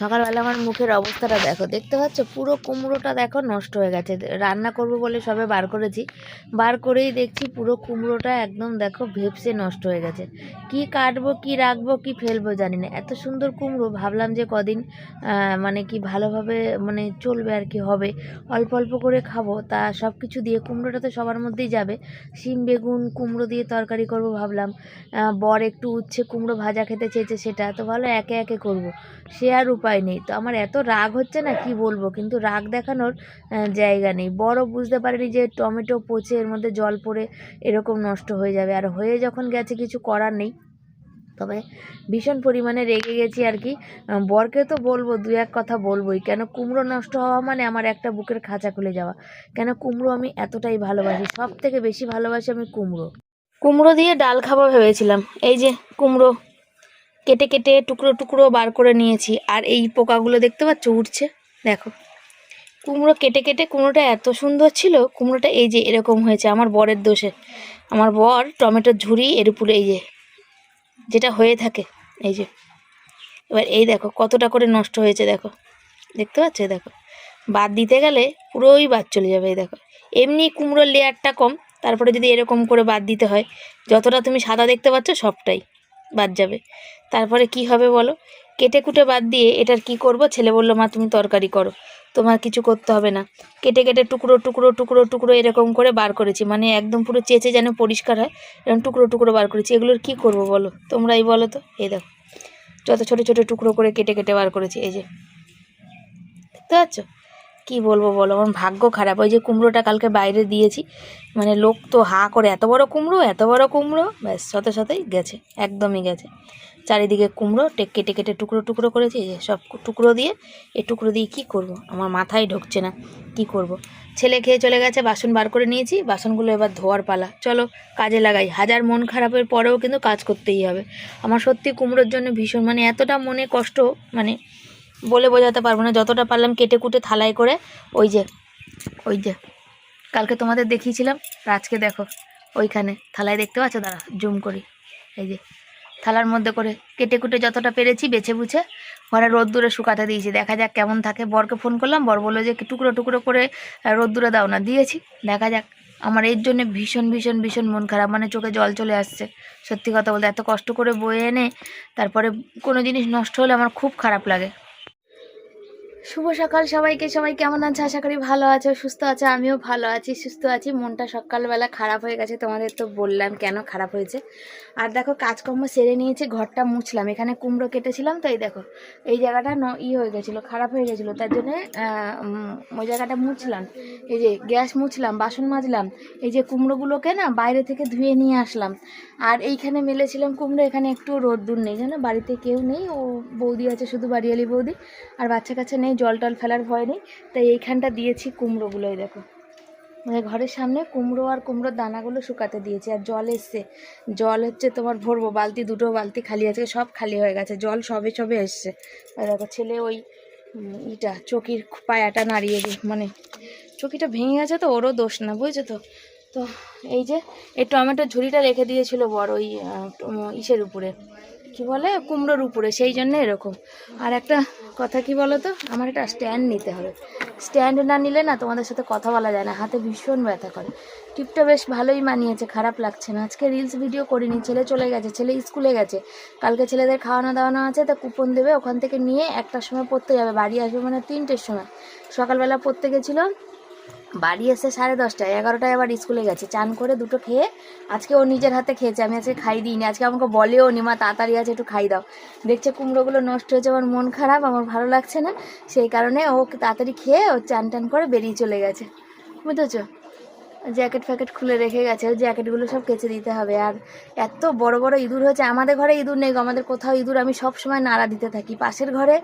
সকালবেলা আমার মুখের অবস্থাটা দেখো। দেখতে পাচ্ছ? পুরো কুমড়োটা দেখো নষ্ট হয়ে গেছে। রান্না করব বলে সবে বার করেছি। বার করেই দেখছি পুরো কুমড়োটা একদম দেখো ভেপসে নষ্ট হয়ে গেছে। কি কাটবো, কি রাখব, কি ফেলব জানি না। এত সুন্দর কুমড়ো, ভাবলাম যে কদিন মানে কি ভালোভাবে মানে চলবে আর কি, হবে। অল্প অল্প করে খাব। তা সব কিছু দিয়ে কুমড়োটা তো সবার মধ্যেই যাবে। শিম, বেগুন, কুমড়ো দিয়ে তরকারি করব ভাবলাম। বর একটু উচ্ছে কুমড়ো ভাজা খেতে চেয়েছে সেটা। তো ভালো একে একে করব। সে আর উপায় নেই। তো আমার এত রাগ হচ্ছে না, কি বলব? কিন্তু রাগ দেখানোর জায়গা নেই। বড় বুঝতে পারেনি যে টমেটো পচে এর মধ্যে জল পড়ে এরকম নষ্ট হয়ে যাবে। আর হয়ে যখন গেছে কিছু করার নেই, তবে ভীষণ পরিমাণে রেগে গেছি আর কি। বরকে তো বলব, দু এক কথা বলবোই। কেন কুমড়ো নষ্ট হওয়া মানে আমার একটা বুকের খাঁচা খুলে যাওয়া। কেন কুমড়ো আমি এতটাই ভালোবাসি? সব থেকে বেশি ভালোবাসি আমি কুমড়ো। কুমড়ো দিয়ে ডাল খাব ভেবেছিলাম। এই যে কুমড়ো কেটে কেটে টুকরো টুকরো বার করে নিয়েছি। আর এই পোকাগুলো দেখতে পাচ্ছ? উঠছে দেখো। কুমড়ো কেটে কেটে কুমড়োটা এত সুন্দর ছিল, কুমড়োটা এই যে এরকম হয়েছে, আমার বরের দোষে। আমার বর টমেটোর ঝুড়ি, এর উপরে এই যে, যেটা হয়ে থাকে, এই যে। এবার এই দেখো, কতটা করে নষ্ট হয়েছে, দেখো। দেখতে পাচ্ছ? দেখো। বাদ দিতে গেলে পুরোই বাদ চলে যাবে, এই দেখো। এমনি কুমড়োর লেয়ারটা কম, তারপরে যদি এরকম করে বাদ দিতে হয়, যতটা তুমি সাদা দেখতে পাচ্ছ, সবটাই। বাদ যাবে। তারপরে কি হবে বলো? কেটে কুটে বাদ দিয়ে এটার কি করব? ছেলে বলল, মা, তুমি তরকারি করো। তোমার কিছু করতে হবে না। কেটে কেটে টুকরো টুকরো টুকরো টুকরো এরকম করে বার করেছি। মানে একদম পুরো চেঁচে যেন পরিষ্কার হয়, এরকম টুকরো টুকরো বার করেছি। এগুলোর কি করব বলো? তোমরাই বলো তো। এই দেখো, যত ছোট ছোট টুকরো করে কেটে কেটে বার করেছি। এই যে, দেখতে পাচ্ছ? কি বলব বলো? আমার ভাগ্য খারাপ। ওই যে কুমড়োটা কালকে বাইরে দিয়েছি মানে লোক তো হা করে, এত বড় কুমড়ো, এত বড় কুমড়ো, ব্যাস, সাথে সাথেই গেছে, একদমই গেছে। চারিদিকে কুমড়ো টে কেটে কেটে টুকরো টুকরো করেছি যে সব টুকরো দিয়ে এ টুকরো দিয়ে কি করব? আমার মাথায় ঢুকছে না, কি করব? ছেলে খেয়ে চলে গেছে, বাসন বার করে নিয়েছি, বাসনগুলো এবার ধোয়ার পালা। চলো, কাজে লাগাই। হাজার মন খারাপের পরেও কিন্তু কাজ করতেই হবে। আমার সত্যি কুমড়োর জন্য ভীষণ মানে এতটা মনে কষ্ট মানে বলে বোঝাতে পারব না। যতটা পারলাম কেটে কুটে থালায় করে ওই যে ওই যে। কালকে তোমাদের দেখিয়েছিলাম আজকে দেখো, ওইখানে থালায় দেখতে পাচ্ছ? দাঁড়া, জুম করি। এই যে, থালার মধ্যে করে কেটে কুটে যতটা পেরেছি বেছে বুছে ঘরে রোদ্দুরে শুকাতে দিয়েছি। দেখা যাক কেমন থাকে। বরকে ফোন করলাম, বর বলল যে টুকরো টুকরো করে রোদ্দুরে দাও না। দিয়েছি। দেখা যাক। আমার এর জন্য ভীষণ ভীষণ ভীষণ মন খারাপ। মানে চোখে জল চলে আসছে। সত্যি কথা বলতে, এত কষ্ট করে বয়ে এনে তারপরে কোনো জিনিস নষ্ট হলে আমার খুব খারাপ লাগে। শুভ সকাল সবাইকে। সবাই কেমন আছে? আশা করি ভালো আছে, সুস্থ আছে, আমিও ভালো আছি, সুস্থ আছি। মনটা সকালবেলা খারাপ হয়ে গেছে, তোমাদের তো বললাম কেন খারাপ হয়েছে। আর দেখো, কাজকর্ম সেরে নিয়েছি, ঘরটা মুছলাম। এখানে কুমড়ো কেটেছিলাম, তো এই দেখো, এই জায়গাটা ন, ই হয়ে গেছিল, খারাপ হয়ে গেছিল। তার জন্য ওই জায়গাটা মুছলাম। এই যে গ্যাস মুছলাম, বাসন মাজলাম, এই যে কুমড়োগুলোকে না বাইরে থেকে ধুয়ে নিয়ে আসলাম। আর এইখানে মেলেছিলাম কুমড়ো, এখানে একটু রোদ্দুর নেই। জানো, বাড়িতে কেউ নেই, ও বৌদি আছে, শুধু বাড়িয়ালি বৌদি। আর বাচ্চা কাচ্চা নেই জল টল ফেলার ভয় নেই। তাই এইখানটা দিয়েছি কুমড়োগুলোই দেখো। মানে ঘরের সামনে কুমড়ো আর কুমড়োর দানাগুলো শুকাতে দিয়েছি, আর জল এসছে। জল হচ্ছে তোমার ভরবো, বালতি, দুটো বালতি খালি আছে, সব খালি হয়ে গেছে, জল সবে সবে এসছে। দেখো, ছেলে ওই ইটা, চকির পায়াটা নাড়িয়ে দিই মানে চকিটা ভেঙে গেছে তো, ওরও দোষ না, বুঝেছ তো? তো এই যে, এই টমেটোর ঝুড়িটা রেখে দিয়েছিল বড় ওই ইসের উপরে। কি বলে? কুমড়োর উপরে, সেই জন্য এরকম। আর একটা কথা কি বলো তো আমার একটা স্ট্যান্ড নিতে হবে। স্ট্যান্ড না নিলে না তোমাদের সাথে কথা বলা যায় না। হাতে ভীষণ ব্যথা করে। টিপটা বেশ ভালোই মানিয়েছে, খারাপ লাগছে না। আজকে রিলস ভিডিও করিনি, ছেলে চলে গেছে, ছেলে স্কুলে গেছে। কালকে ছেলেদের খাওয়ানো দাওয়ানো আছে, তা কুপন দেবে, ওখান থেকে নিয়ে একটার সময় পড়তে যাবে। বাড়ি আসবে মানে তিনটের সময়। সকালবেলা পড়তে গেছিল বাড়ি এসে সাড়ে দশটায়, এগারোটায় আবার স্কুলে গেছে। চান করে দুটো খেয়ে আজকে ও নিজের হাতে খেয়েছে, আমি আজকে খাই দিইনি। আজকে আমাকে বলেও নি, মা, তাড়াতাড়ি আছে, একটু খাই দাও। দেখছে কুমড়োগুলো নষ্ট হয়েছে, আমার মন খারাপ, আমার ভালো লাগছে না। সেই কারণে ও তাড়াতাড়ি খেয়ে ও চান টান করে বেরিয়ে চলে গেছে। বুঝেছ? জ্যাকেট ফ্যাকেট খুলে রেখে গেছে, ওই জ্যাকেটগুলো সব কেচে দিতে হবে। আর এত বড় বড় ইঁদুর হয়েছে, আমাদের ঘরে ইঁদুর নেই আমাদের কোথাও ইঁদুর আমি সব সময় নাড়া দিতে থাকি। পাশের ঘরে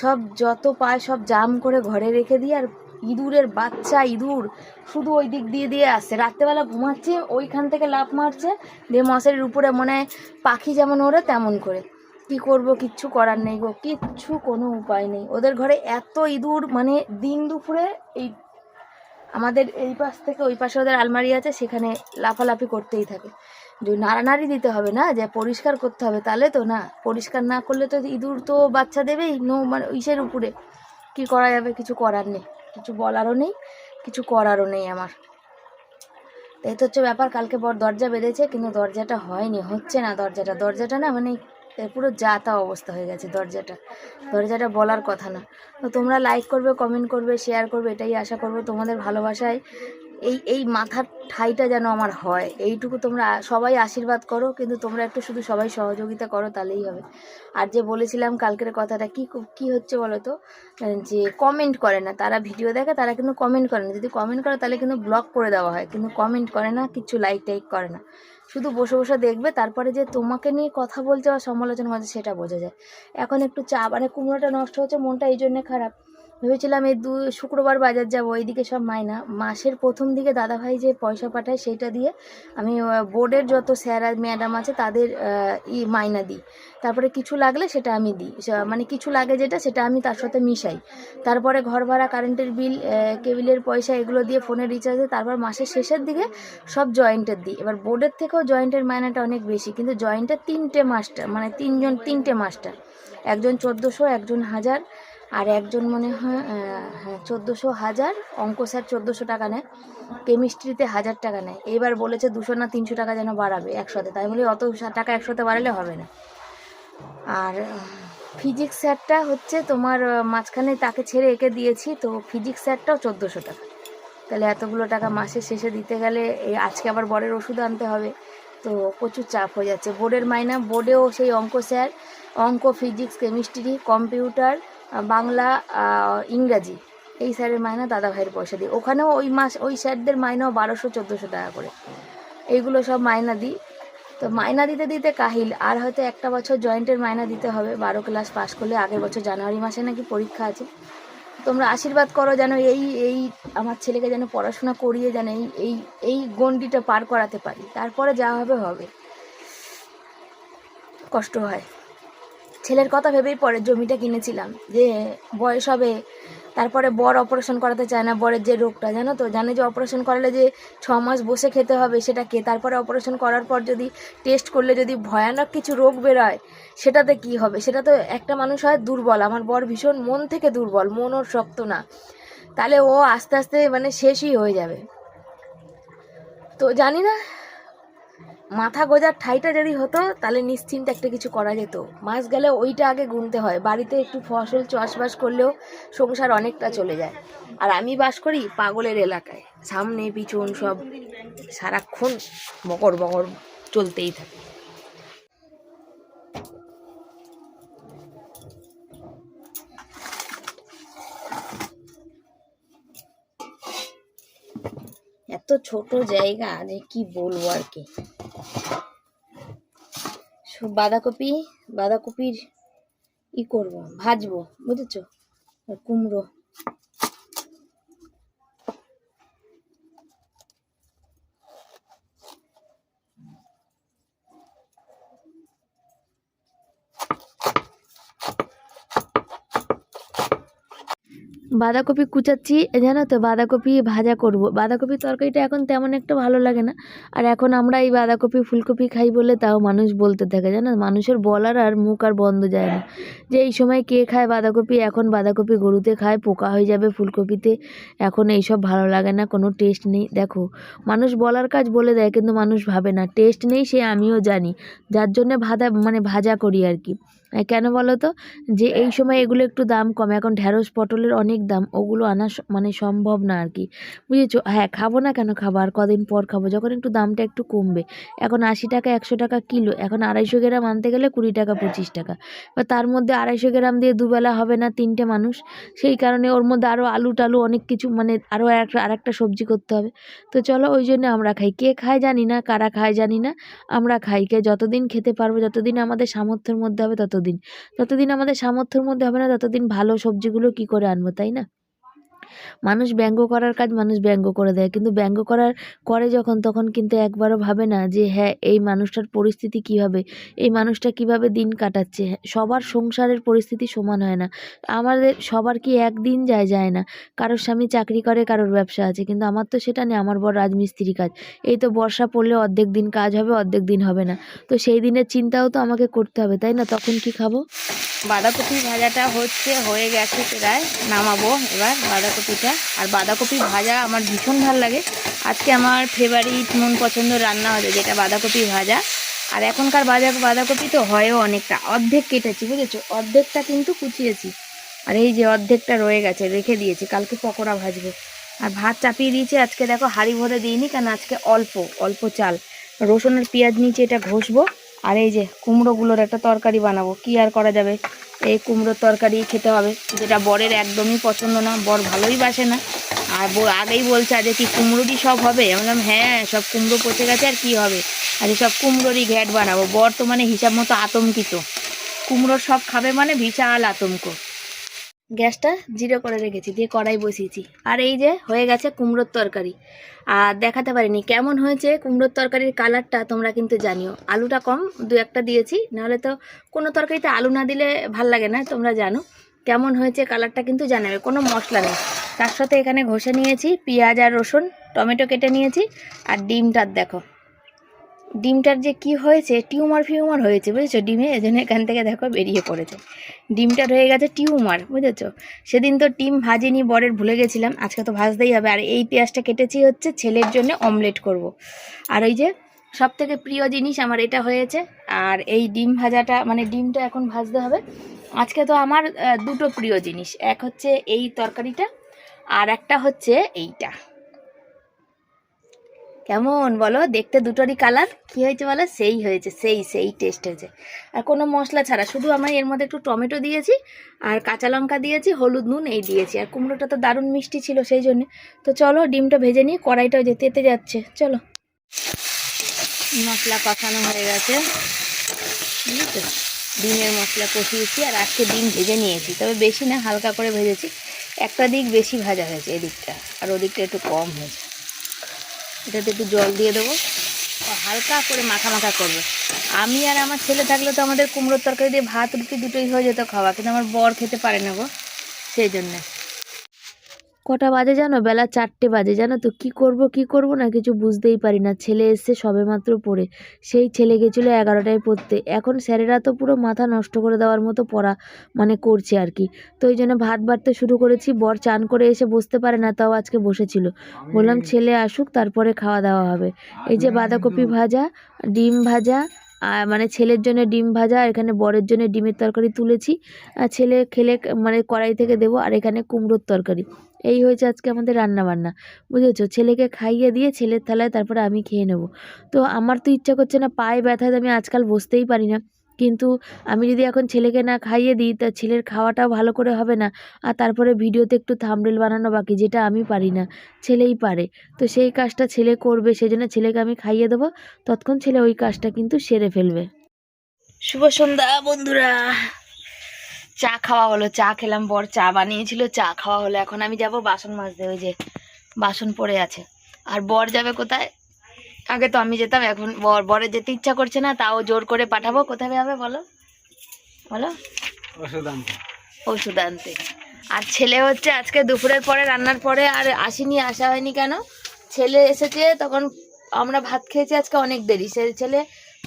সব যত পায় সব জাম করে ঘরে রেখে দিই, আর ইঁদুরের বাচ্চা, ইঁদুর। শুধু ওই দিক দিয়ে দিয়ে আসছে। রাত্রেবেলা ঘুমাচ্ছে, ওইখান থেকে লাফ মারছে, দিয়ে মশারির উপরে মনে পাখি যেমন ওরে তেমন করে। কি করব, কিচ্ছু করার নেই গো, কিচ্ছু কোনো উপায় নেই। ওদের ঘরে এত ইঁদুর মানে দিন দুপুরে এই আমাদের এই পাশ থেকে ওই পাশে ওদের আলমারি আছে, সেখানে লাফালাফি করতেই থাকে। যে নাড়ানাড়ি দিতে হবে না, যে পরিষ্কার করতে হবে, তাহলে তো না। পরিষ্কার না করলে তো ইঁদুর তো বাচ্চা দেবেই, নো মানে ইসের উপরে। কি করা যাবে, কিছু করার নেই। কিছু বলারও নেই, কিছু করারও নেই আমার। তাই তো হচ্ছে ব্যাপার, কালকে বড় দরজা বেঁধেছে, কিন্তু দরজাটা হয়নি, হচ্ছে না দরজাটা। দরজাটা না মানে পুরো যা তা অবস্থা হয়ে গেছে দরজাটা। দরজাটা বলার কথা না। তো তোমরা লাইক করবে কমেন্ট করবে শেয়ার করবে, এটাই আশা করব তোমাদের ভালোবাসায় এই এই মাথার ঠাইটা যেন আমার হয়। এইটুকু তোমরা সবাই আশীর্বাদ করো, কিন্তু তোমরা একটু শুধু সবাই সহযোগিতা করো, তাহলেই হবে। আর যে বলেছিলাম কালকের কথাটা, কি কি হচ্ছে বলো তো যে কমেন্ট করে না, তারা ভিডিও দেখে, তারা কিন্তু কমেন্ট করে না। যদি কমেন্ট করে, তাহলে কিন্তু ব্লক করে দেওয়া হয়। কিন্তু কমেন্ট করে না, কিছু লাইক টাইক করে না। শুধু বসে বসে দেখবে, তারপরে যে তোমাকে নিয়ে কথা বলছে বা সমালোচনা করছে, সেটা বোঝা যায়। এখন একটু চা মানে কুমড়োটা নষ্ট হচ্ছে, মনটা এই জন্যে খারাপ। ভেবেছিলাম এই দু, শুক্রবার বাজার যাব এইদিকে সব মাইনা। মাসের প্রথম দিকে দাদাভাই যে পয়সা পাঠায় সেইটা দিয়ে আমি বোর্ডের যত স্যার আর ম্যাডাম আছে তাদের ই মাইনা দিই। তারপরে কিছু লাগলে সেটা আমি দিই। মানে কিছু লাগে যেটা সেটা আমি তার সাথে মিশাই। তারপরে ঘর ভাড়া কারেন্টের বিল কেবিলের পয়সা এগুলো দিয়ে ফোনের রিচার্জে তারপর মাসের শেষের দিকে সব জয়েন্টের দিই। এবার বোর্ডের থেকেও জয়েন্টের মাইনাটা অনেক বেশি, কিন্তু জয়েন্টের তিনটে মাস্টার মানে তিনজন, তিনটে মাস্টার একজন চোদ্দোশো, একজন হাজার। আর একজন মনে হয় হ্যাঁ চোদ্দোশো হাজার অঙ্ক স্যার চোদ্দোশো টাকা নেয়। কেমিস্ট্রিতে হাজার টাকা নেয়। এবার বলেছে দুশো না তিনশো টাকা যেন বাড়াবে একসাথে। তাই বলে অত টাকা একসাথে বাড়ালে হবে না। আর ফিজিক্স স্যারটা হচ্ছে তোমার মাঝখানে তাকে ছেড়ে এঁকে দিয়েছি, তো ফিজিক্স স্যারটাও চোদ্দোশো টাকা। তাহলে এতগুলো টাকা মাসের শেষে দিতে গেলে এই আজকে আবার বরের ওষুধ আনতে হবে। তো প্রচুর চাপ হয়ে যাচ্ছে। বোর্ডের মাইনা, বোর্ডেও সেই অঙ্ক স্যার, অঙ্ক ফিজিক্স কেমিস্ট্রি কম্পিউটার বাংলা ইংরাজি। এই স্যারের মাইনা দাদা ভাইয়ের পয়সা দিই। ওখানেও ওই মাস, ওই স্যারদের মাইনাও বারোশো, চোদ্দোশো টাকা করে। এইগুলো সব মাইনা দিই। তো মাইনা দিতে দিতে কাহিল। আর হয়তো একটা বছর জয়েন্টের মাইনা দিতে হবে। বারো ক্লাস পাস করলে আগের বছর জানুয়ারি মাসে নাকি পরীক্ষা আছে। তোমরা আশীর্বাদ করো যেন এই এই আমার ছেলেকে যেন পড়াশোনা করিয়ে যেন এই এই এই গণ্ডিটা পার করাতে পারি। তারপরে যা হবে হবে। কষ্ট হয়। ছেলের কথা ভেবেই পরে জমিটা কিনেছিলাম। যে বয়স হবে, তারপরে বর অপারেশন করাতে চায় না, বরের যে রোগটা, জানো তো? জানে যে অপারেশন করালে যে ছ মাস বসে খেতে হবে, সেটা কে? তারপরে অপারেশন করার পর যদি টেস্ট করলে যদি ভয়ানক কিছু রোগ বেরোয়, সেটাতে কি হবে? সেটা তো একটা মানুষ হয় দুর্বল। আমার বর ভীষণ মন থেকে দুর্বল, মন ওর শক্ত না। তাহলে ও আস্তে আস্তে মানে শেষই হয়ে যাবে। তো জানি না মাথা গোজার ঠাইটা যদি হতো, তাহলে নিশ্চিন্তে একটা কিছু করা যেত। মাস গেলে ওইটা আগে গুনতে হয়। বাড়িতে একটু ফসল চাষবাস করলেও সংসার অনেকটা চলে যায়। আর আমি বাস করি পাগলের এলাকায়। সামনে, পিছন সব সারাক্ষণ বকর বকর চলতেই থাকে। এত ছোট জায়গা, যে কি বলব আর কি? বাঁধাকপি বাঁধাকপির ই করব ভাজবো বুঝেছ? কুমড়ো। বাঁধাকপি কুচাচ্ছি জানো তো বাঁধাকপি ভাজা করব। বাঁধাকপির তরকারিটা এখন তেমন একটা ভালো লাগে না। আর এখন আমরা এই বাঁধাকপি ফুলকপি খাই বলে তাও মানুষ বলতে থাকে, জানো? মানুষের বলার আর মুখ আর বন্ধ যায় না। যে এই সময় কে খায় বাঁধাকপি? এখন বাঁধাকপি গরুতে খায়, পোকা হয়ে যাবে ফুলকপিতে। এখন এইসব ভালো লাগে না, কোনো টেস্ট নেই। দেখো, মানুষ বলার কাজ বলে দেয় কিন্তু মানুষ ভাবে না। টেস্ট নেই সে আমিও জানি। যার জন্যে ভাজা মানে ভাজা করি আর কি। কেন বলো তো যে এই সময় এগুলো একটু দাম কম। এখন ঢ্যাঁড়স পটলের অনেক দাম ওগুলো আনা মানে সম্ভব না আর কি। বুঝেছ? হ্যাঁ খাব না কেন খাব? আর কদিন পর খাব? যখন একটু দামটা একটু কমবে। এখন আশি টাকা একশো টাকা কিলো। এখন আড়াইশো গ্রাম আনতে গেলে কুড়ি টাকা পঁচিশ টাকা। বা তার মধ্যে আড়াইশো গ্রাম দিয়ে দুবেলা হবে না তিনটে মানুষ। সেই কারণে ওর মধ্যে আরও আলু টালু অনেক কিছু মানে আরও একটা আর একটা সবজি করতে হবে। তো চলো ওই জন্য আমরা খাই। কে খায় জানি না কারা খায় জানি না। আমরা খাই। কে যতদিন খেতে পারব যতদিন আমাদের সামর্থ্যের মধ্যে হবে ততদিন যতদিন আমাদের সামর্থ্যের মধ্যে হবে না ততদিন ভালো সবজিগুলো কি করে আনব তাই না? মানুষ ব্যঙ্গ করার কাজ মানুষ ব্যঙ্গ করে দেয়। কিন্তু ব্যঙ্গ করার করে যখন, তখন কিন্তু একবারও ভাবে না যে হ্যাঁ এই মানুষটার পরিস্থিতি কী হবে? এই মানুষটা কীভাবে দিন কাটাচ্ছে? সবার সংসারের পরিস্থিতি সমান হয় না। আমাদের, সবার কি একদিন যায় যায় না? কারোর স্বামী চাকরি করে, কারোর ব্যবসা আছে। কিন্তু আমার তো সেটা নেই, আমার বড় রাজমিস্ত্রি কাজ। এই তো বর্ষা পড়লে অর্ধেক দিন কাজ হবে, অর্ধেক দিন হবে না। তো সেই দিনের চিন্তাও তো আমাকে করতে হবে, তাই না? তখন কি খাব? বাঁধাকপি ভাজাটা হচ্ছে, হয়ে গেছে প্রায়, নামাবো এবার বাঁধাকপিটা। আর বাঁধাকপি ভাজা আমার ভীষণ ভালো লাগে। আজকে আমার ফেভারিট মন পছন্দ রান্না হবে যেটা বাঁধাকপি ভাজা। আর এখনকার বাজা, বাঁধাকপি তো হয়ও অনেকটা। অর্ধেক কেটেছি, বুঝেছ? অর্ধেকটা কিন্তু কুচিয়েছি। আর এই যে অর্ধেকটা রয়ে গেছে, রেখে দিয়েছি। কালকে পকোড়া ভাজবো। আর ভাত চাপিয়ে দিয়েছি। আজকে দেখো হাঁড়ি ভরে দিইনি, কারণ আজকে অল্প অল্প চাল। রসুন আর পেঁয়াজ নিচে এটা ঘষবো। আর এই যে কুমড়োগুলোর একটা তরকারি বানাবো, কি আর করা যাবে? এই কুমড়োর তরকারি খেতে হবে, যেটা বরের একদমই পছন্দ না, বর ভালোই বাসে না। আর বর আগেই বলছে আজ কি কুমড়োরই সব হবে? আমি বললাম হ্যাঁ সব কুমড়ো পচে গেছে, আর কি হবে? আর সব কুমড়োরই ঘ্যাট বানাবো। বর তো মানে হিসাব মতো আতঙ্কিত। কুমড়োর সব খাবে মানে বিশাল আতঙ্ক। গ্যাসটা জিরো করে রেখেছি, দিয়ে কড়াই বসিয়েছি। আর এই যে হয়ে গেছে কুমড়োর তরকারি। আর দেখাতে পারিনি কেমন হয়েছে কুমড়োর তরকারির কালারটা, তোমরা কিন্তু জানিও। আলুটা কম, দু একটা দিয়েছি, নাহলে তো কোনো তরকারিতে আলু না দিলে ভালো লাগে না, তোমরা জানো। কেমন হয়েছে কালারটা কিন্তু জানাবে, কোনো মশলা নেই। তার সাথে এখানে ঘষে নিয়েছি পেঁয়াজ আর রসুন, টমেটো কেটে নিয়েছি, আর ডিমটার দেখো। ডিমটার যে কি হয়েছে, টিউমার ফিউমার হয়েছে, বুঝেছ? ডিমে এই জন্য এখান থেকে দেখো বেরিয়ে পড়েছে। ডিমটার হয়ে গেছে টিউমার, বুঝেছ? সেদিন তো ডিম ভাজিনি, বরের ভুলে গেছিলাম, আজকে তো ভাজতেই হবে। আর এই পেঁয়াজটা কেটেছি হচ্ছে ছেলের জন্য অমলেট করব। আর ওই যে সব থেকে প্রিয় জিনিস আমার এটা হয়েছে, আর এই ডিম ভাজাটা মানে ডিমটা এখন ভাজতে হবে। আজকে তো আমার দুটো প্রিয় জিনিস। এক হচ্ছে এই তরকারিটা, আর একটা হচ্ছে এইটা। কেমন বলো? দেখতে দুটোরই কালার কি হয়েছে বলো? সেই হয়েছে, সেই সেই টেস্ট হয়েছে। আর কোনো মশলা ছাড়া, শুধু আমি এর মধ্যে একটু টমেটো দিয়েছি আর কাঁচা লঙ্কা দিয়েছি, হলুদ, নুন, এই দিয়েছি। আর কুমড়োটা তো দারুণ মিষ্টি ছিল সেই জন্য। তো চলো ডিমটা ভেজে নিই, কড়াইটাও যে তেতে যাচ্ছে। চলো। মশলা কষানো হয়ে গেছে। বুঝেছ? ডিমের মশলা কষিয়েছি আর আজকে ডিম ভেজে নিয়েছি। তবে বেশি না, হালকা করে ভেজেছি। একটা দিক বেশি ভাজা হয়েছে এদিকটা, আর ওদিকটা একটু কম হয়েছে। এটাতে একটু জল দিয়ে দেবো। হালকা করে মাখা মাখা করবে। আমি আর আমার ছেলে থাকলে তো আমাদের কুমড়োর তরকারি দিয়ে ভাত রুটি দুটোই হয়ে যেত খাওয়া, কিন্তু আমার বর খেতে পারে নেব সেই জন্যে। কটা বাজে জানো? বেলা চারটে বাজে। জানো তো কি করব কি করব না কিছু বুঝতেই পারি না। ছেলে এসছে সবেমাত্র পড়ে। সেই ছেলে গেছিল এগারোটায় পড়তে। এখন স্যারেরা তো পুরো মাথা নষ্ট করে দেওয়ার মতো পড়া মানে করছে আর কি। তো ওই জন্য ভাত বাড়তে শুরু করেছি। বর চান করে এসে বসতে পারে না তাও আজকে বসেছিল। বললাম ছেলে আসুক তারপরে খাওয়া দাওয়া হবে। এই যে বাঁধাকপি ভাজা ডিম ভাজা মানে ছেলের জন্য ডিম ভাজা এখানে বরের জন্য ডিমের তরকারি তুলেছি। আর ছেলে খেলে মানে কড়াই থেকে দেবো, আর এখানে কুমড়োর তরকারি। এই হয়েছে আজকে আমাদের রান্না বান্না বুঝেছ? ছেলেকে খাইয়ে দিয়ে ছেলের থালায় তারপরে আমি খেয়ে নেব। তো আমার তো ইচ্ছা করছে না, পায়ে ব্যথায় আমি আজকাল বসতেই পারি না। কিন্তু আমি যদি এখন ছেলেকে না খাইয়ে দিই, তা ছেলের খাওয়াটাও ভালো করে হবে না। আর তারপরে ভিডিওতে একটু থামরেল বানানো বাকি, যেটা আমি পারি না। ছেলেই পারে। তো সেই কাজটা ছেলে করবে, সেজন্য ছেলেকে আমি খাইয়ে দেবো। তৎক্ষণ ছেলে ওই কাজটা কিন্তু সেরে ফেলবে। শুভ সন্ধ্যা, বন্ধুরা। চা খাওয়া হলো। চা খেলাম, বর চা বানিয়েছিল, চা খাওয়া হলো। এখন আমি যাব বাসন মাজতে, ওই যে বাসন পড়ে আছে। আর বর যাবে কোথায়? আগে তো আমি যেতাম এখন বর বরের যেতে ইচ্ছা করছে না তাও জোর করে পাঠাবো। কোথায় যাবে বলো? বলো? ওষুধ আনতে। ওষুধ আনতে। আর ছেলে হচ্ছে আজকে দুপুরের পরে রান্নার পরে আর আসেনি আসা হয়নি কেন? ছেলে এসেছে তখন আমরা ভাত খেয়েছি আজকে অনেক দেরি। সে ছেলে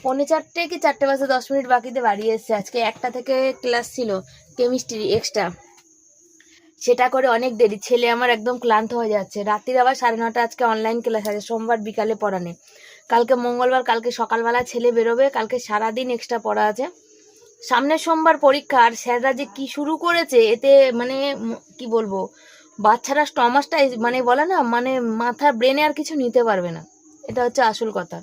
পৌনে চারটে কি চারটে বাজে দশ মিনিট বাকিতে বাড়ি এসেছে। আজকে একটা থেকে ক্লাস ছিল কেমিস্ট্রি এক্সট্রা। সেটা করে অনেক দেরি। ছেলে আমার একদম ক্লান্ত হয়ে যাচ্ছে। রাত্রির আবার সাড়ে নটা, আজকে অনলাইন ক্লাস আছে, সোমবার বিকালে পড়ানে কালকে মঙ্গলবার, কালকে সকালবেলা ছেলে বেরোবে, কালকে সারাদিন এক্সট্রা পড়া আছে। সামনের সোমবার পরীক্ষা, আর স্যাররা যে কি শুরু করেছে, এতে মানে কি বলব? বাচ্চারা স্টমাসটা মানে বলে না মানে মাথা ব্রেনে আর কিছু নিতে পারবে না। এটা হচ্ছে আসল কথা।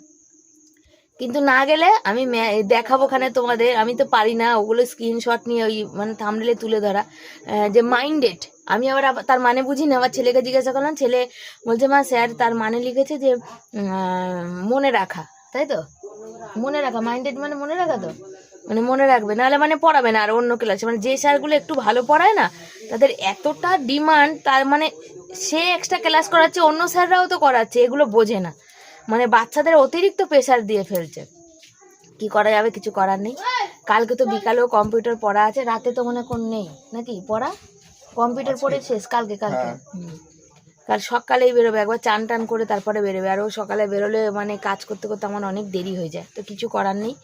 কিন্তু না গেলে আমি দেখাবো ওখানে তোমাদের। আমি তো পারি না, ওগুলো স্ক্রিনশট নিয়ে ওই মানে থামলে তুলে ধরা। যে মাইন্ডেড আমি আবার তার মানে বুঝি না আবার ছেলেকে জিজ্ঞাসা করলাম, ছেলে বলছে, মা স্যার তার মানে লিখেছে যে মনে রাখা। তাই তো? মনে রাখা মাইন্ডেড মানে মনে রাখা তো? মানে মনে রাখবে, নাহলে মানে পড়াবে না আর অন্য ক্লাসে মানে যে স্যারগুলো একটু ভালো পড়ায় না, তাদের এতটা ডিমান্ড তার মানে সে এক্সট্রা ক্লাস করাচ্ছে, অন্য স্যাররাও তো করাচ্ছে, এগুলো বোঝে না। মানে বাচ্চাদের অতিরিক্ত প্রেশার দিয়ে ফেলছে। কি করা যাবে? কিছু করার নেই। কালকে তো বিকালেও কম্পিউটার পড়া আছে রাতে তো মনে কোন নেই। নাকি? পড়া? কম্পিউটার পড়ে শেষ কালকে কালকে। হুম। কাল সকালেই বেরোবে একবার চান টান করে তারপরে বেরোবে। আর ও সকালে বেরোলে মানে কাজ করতে করতে আমার অনেক দেরি হয়ে যায়। তো কিছু করার নেই।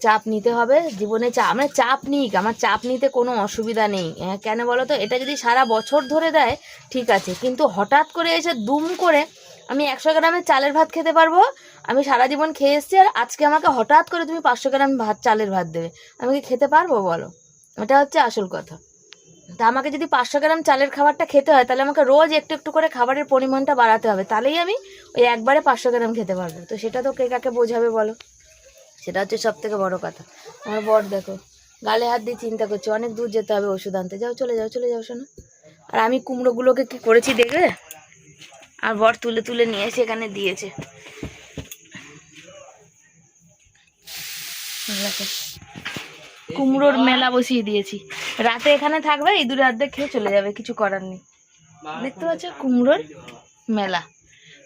চাপ নিতে হবে জীবনে চাপ আমরা চাপ নিই আমার চাপ নিতে কোনো অসুবিধা নেই। হ্যাঁ, কেন বলো তো? এটা যদি সারা বছর ধরে দেয় ঠিক আছে। কিন্তু হঠাৎ করে এসে দুম করে আমি একশো গ্রামের চালের ভাত খেতে পারব। আমি সারা জীবন খেয়ে এসেছি আর আজকে আমাকে হঠাৎ করে তুমি পাঁচশো গ্রাম ভাত, চালের ভাত দেবে। আমি কি খেতে পারব বলো? এটা হচ্ছে আসল কথা। তা আমাকে যদি পাঁচশো গ্রাম চালের খাবারটা খেতে হয়, তাহলে আমাকে রোজ একটু একটু করে খাবারের পরিমাণটা বাড়াতে হবে। তাহলেই আমি ওই একবারে পাঁচশো গ্রাম খেতে পারব। তো সেটা তো কে কাকে বোঝাবে বলো? সেটা হচ্ছে সব থেকে বড় কথা। আমার বর দেখো, গালে হাত দিয়ে চিন্তা করছে, অনেক দূর যেতে হবে ওষুধ আনতে। যাও, চলে যাও চলে যাও, শোনো। আর আমি কুমড়োগুলোকে কি করেছি দেখবে? আর বর তুলে তুলে নিয়ে এসে এখানে দিয়েছে। কুমড়োর মেলা বসিয়ে দিয়েছি। রাতে এখানে থাকবে ইঁদুরে অর্ধেক খেয়ে চলে যাবে, কিছু করার নেই। দেখতে পাচ্ছ কুমড়োর মেলা।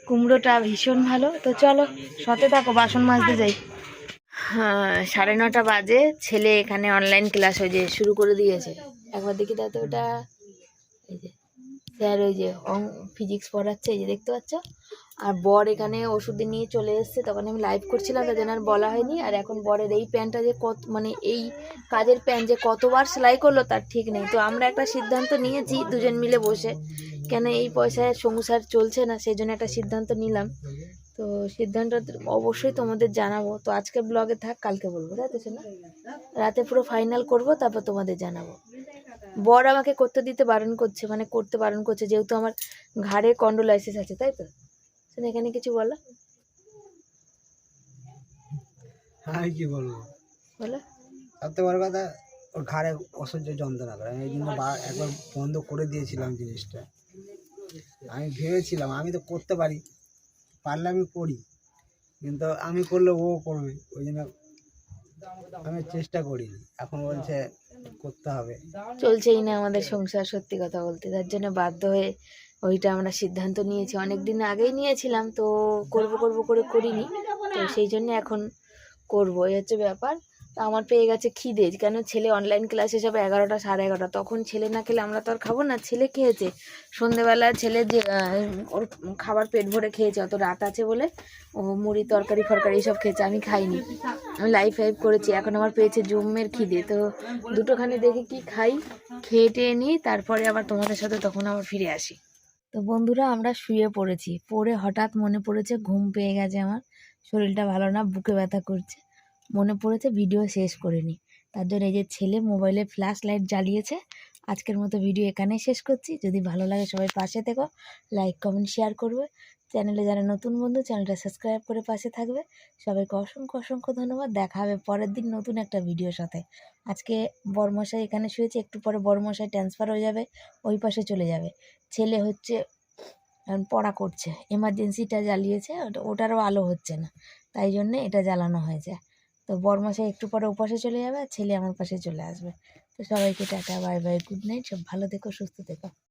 কুমড়োটা ভীষণ ভালো। তো চলো সতে থাকো, বাসন মাজতে যাই। হ্যাঁ সাড়ে নটা বাজে। ছেলে এখানে অনলাইন ক্লাস হয়ে শুরু করে দিয়েছে। একবার দেখি তো ওটা স্যার ওই যে অং ফিজিক্স পড়াচ্ছে, এই যে দেখতে পাচ্ছ? আর বর এখানে ওষুধ নিয়ে চলে এসেছে, তখন আমি লাইভ করছিলাম, তার আর বলা হয়নি। আর এখন বরের এই প্যান্টটা যে কত মানে এই কাজের প্যান্ট যে কতবার সেলাই করল তার ঠিক নেই। তো আমরা একটা সিদ্ধান্ত নিয়েছি দুজন মিলে বসে। কেন এই পয়সায় সংসার চলছে না, সেই জন্য একটা সিদ্ধান্ত নিলাম। তো সিদ্ধান্ত অবশ্যই তোমাদের জানাব। তো আজকে ব্লগে থাক, কালকে বলব শোনা রাতে পুরো ফাইনাল করব, তারপর তোমাদের জানাব। বর আমাকে করতে দিতে বারণ করছে মানে করতে বারণ করছে যেহেতু আমার ঘাড়ে কন্ডোলাইসিস আছে তাই তো? এখানে কিছু বলো। আমি কি বলব? বলো। সবথেকে বড় কথা ওর ঘাড়ে অসহ্য যন্ত্রণা করে। আমি এই জন্য একবার বন্ধ করে দিয়েছিলাম জিনিসটা। আমি ভেবেছিলাম আমি তো করতে পারি পারলে আমি করি কিন্তু আমি করলে ও করবে ওই জন্য আমি চেষ্টা করিনি। এখন বলছে করতে হবে। চলছেই না আমাদের সংসার, সত্যি কথা বলতে। তার জন্য বাধ্য হয়ে ওইটা আমরা সিদ্ধান্ত নিয়েছি। অনেক দিন আগেই নিয়েছিলাম, তো করব করব করে করিনি। তো সেই জন্য এখন করব। এই হচ্ছে ব্যাপার। আমার পেয়ে গেছে খিদে। কেন ছেলে অনলাইন ক্লাসে সব এগারোটা, সাড়ে এগারোটা? তখন ছেলে না খেলে আমরা তো আর খাব না। ছেলে খেয়েছে। সন্ধেবেলা ছেলে যে ওর খাবার পেট ভরে খেয়েছে, অত রাত আছে বলে ও মুড়ি, তরকারি, ফরকারি এইসব খেয়েছে, আমি খাইনি। আমি লাইফ ফাইভ করেছি, এখন আমার পেয়েছে জুমের খিদে। তো দুটোখানি দেখে কি খাই, খেয়ে টেয়ে নিই, তারপরে আবার তোমাদের সাথে তখন আবার ফিরে আসি। তো বন্ধুরা, আমরা শুয়ে পড়েছি। পড়ে হঠাৎ মনে পড়েছে, ঘুম পেয়ে গেছে আমার। শরীরটা ভালো না, বুকে ব্যথা করছে। মনে পড়েছে ভিডিও শেষ করে নিই তার জন্য এই যে ছেলে মোবাইলে ফ্ল্যাশ লাইট জ্বালিয়েছে, আজকের মতো ভিডিও এখানেই শেষ করছি। যদি ভালো লাগে সবাই পাশে থেকো লাইক কমেন্ট শেয়ার করবে। চ্যানেলে যারা নতুন বন্ধু চ্যানেলটা সাবস্ক্রাইব করে পাশে থাকবে। সবাইকে অসংখ্য অসংখ্য ধন্যবাদ। দেখা হবে পরের দিন নতুন একটা ভিডিওর সাথে। আজকে বরমশাই এখানে শুয়েছে, একটু পরে বরমশাই ট্রান্সফার হয়ে যাবে, ওই পাশে চলে যাবে। ছেলে হচ্ছে পড়া করছে। এমার্জেন্সিটা জ্বালিয়েছে ওটারও আলো হচ্ছে না। তাই জন্যে এটা জ্বালানো হয়েছে। তো বরমাসাই একটু পরে ওপাশে চলে যাবে আর ছেলে আমার পাশে চলে আসবে। তো সবাইকে tata, bye bye good night সব ভালো থেকো, সুস্থ থেকো।